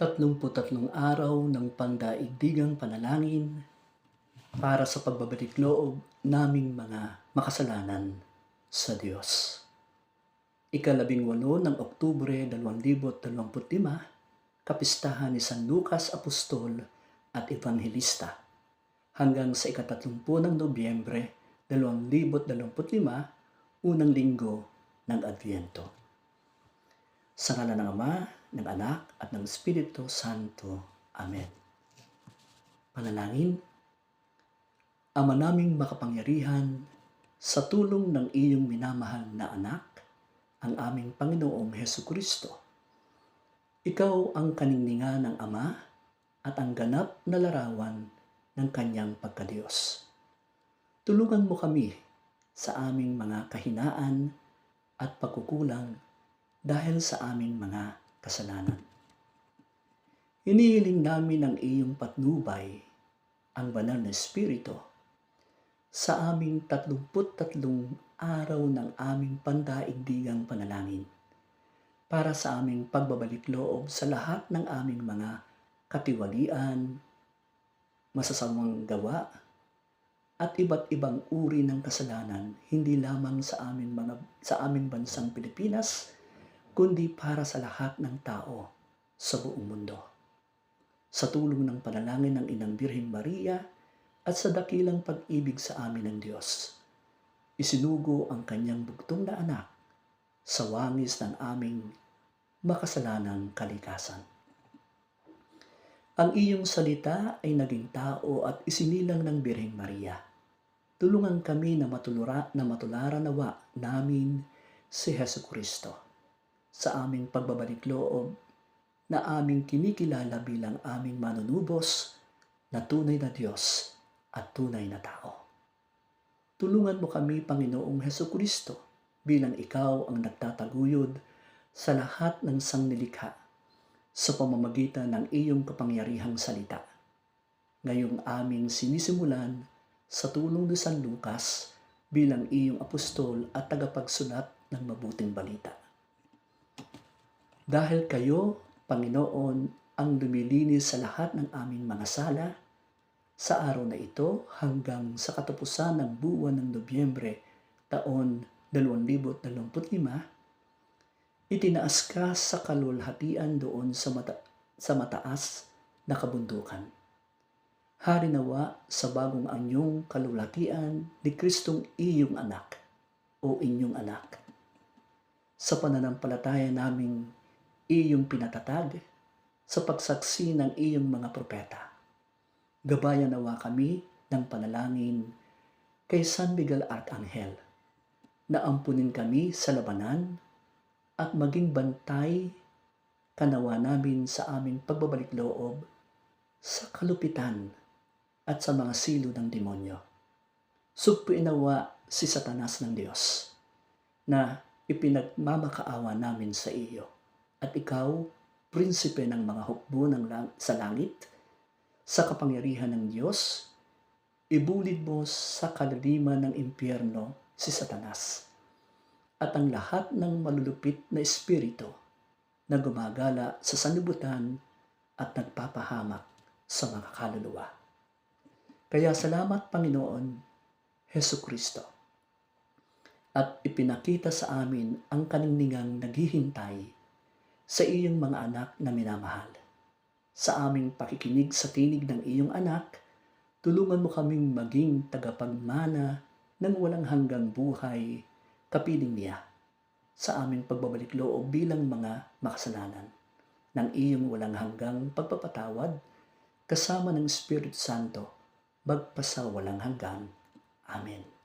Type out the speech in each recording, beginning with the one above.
tatlong araw ng pandaigdigang panalangin para sa pagbabalik loob naming mga makasalanan sa Diyos. Ikalabing walo ng Oktubre 2025, kapistahan ni San Lucas Apostol at Evangelista hanggang sa ikatatlumpu ng Nobyembre 2025, unang linggo ng Adviento. Sa ngala ng Ama, ng Anak, at ng Espiritu Santo. Amen. Panalangin, Ama naming makapangyarihan, sa tulong ng iyong minamahal na anak, ang aming Panginoong Heso Kristo. Ikaw ang kaningningan ng Ama at ang ganap na larawan ng kanyang pagkadiyos. Tulungan mo kami sa aming mga kahinaan at pagkukulang dahil sa aming mga kasalanan. Inihiling namin ang iyong patnubay, ang banal na Espiritu, sa aming 33 araw ng aming pandaigdigang panalangin para sa aming pagbabalik loob sa lahat ng aming mga katiwalian, masasamang gawa, at iba't ibang uri ng kasalanan hindi lamang sa aming mga sa aming bansang Pilipinas kundi para sa lahat ng tao sa buong mundo. Sa tulong ng panalangin ng Inang Birheng Maria at sa dakilang pag-ibig sa amin ng Diyos, isinugo ang kanyang bugtong na anak sa wangis ng aming makasalanang kalikasan. Ang iyong salita ay naging tao at isinilang ng Birheng Maria. Tulungan kami na matulura na matularan nawa namin si Heso Kristo sa aming pagbabalik loob na aming kinikilala bilang aming manunubos na tunay na Diyos at tunay na tao. Tulungan mo kami, Panginoong Heso Kristo, bilang ikaw ang nagtataguyod sa lahat ng sangnilikha sa pamamagitan ng iyong kapangyarihang salita. Ngayong aming sinisimulan sa tulong ni San Lucas bilang iyong apostol at tagapagsulat ng mabuting balita. Dahil kayo, Panginoon, ang lumilinis sa lahat ng aming mga sala, sa araw na ito hanggang sa katapusan ng buwan ng Nobyembre taon 2025, itinaas ka sa kalulhatian doon sa, mata, sa mataas na kabundukan. Hari nawa sa bagong anyong kalulhatian ni Kristong iyong anak o inyong anak. Sa pananampalataya naming iyong pinatatag sa pagsaksi ng iyong mga propeta. Gabayan nawa kami ng panalangin kay San Miguel Arcangel. Na ampunin kami sa labanan at maging bantay kanawa namin sa aming pagbabalik loob sa kalupitan at sa mga silo ng demonyo. Sugpuin nawa si Satanas ng Diyos na ipinagmamakaawa namin sa iyo at ikaw, prinsipe ng mga hukbo ng lang- sa langit, sa kapangyarihan ng Diyos, ibulid mo sa kalaliman ng impyerno si Satanas at ang lahat ng malulupit na espiritu na gumagala sa sanlibutan at nagpapahamak sa mga kaluluwa. Kaya salamat Panginoon, Heso Kristo. At ipinakita sa amin ang kaningningang naghihintay sa iyong mga anak na minamahal sa aming pakikinig sa tinig ng iyong anak, tulungan mo kaming maging tagapagmana ng walang hanggang buhay kapiling niya sa aming pagbabalik loob bilang mga makasalanan ng iyong walang hanggang pagpapatawad kasama ng Espiritu Santo magpasa walang hanggan. Amen.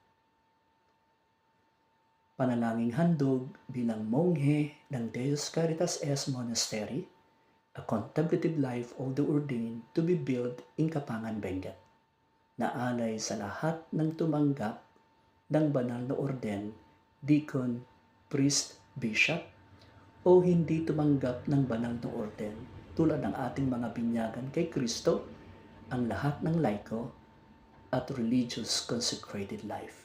Panalangin handog bilang monghe ng Deus Caritas Es Monastery a contemplative life of the ordained to be built in Kapangan, Benguet, na alay sa lahat ng tumanggap ng banal na orden, deacon, priest, bishop, o hindi tumanggap ng banal na orden tulad ng ating mga binyagan kay Kristo, ang lahat ng laiko at religious consecrated life.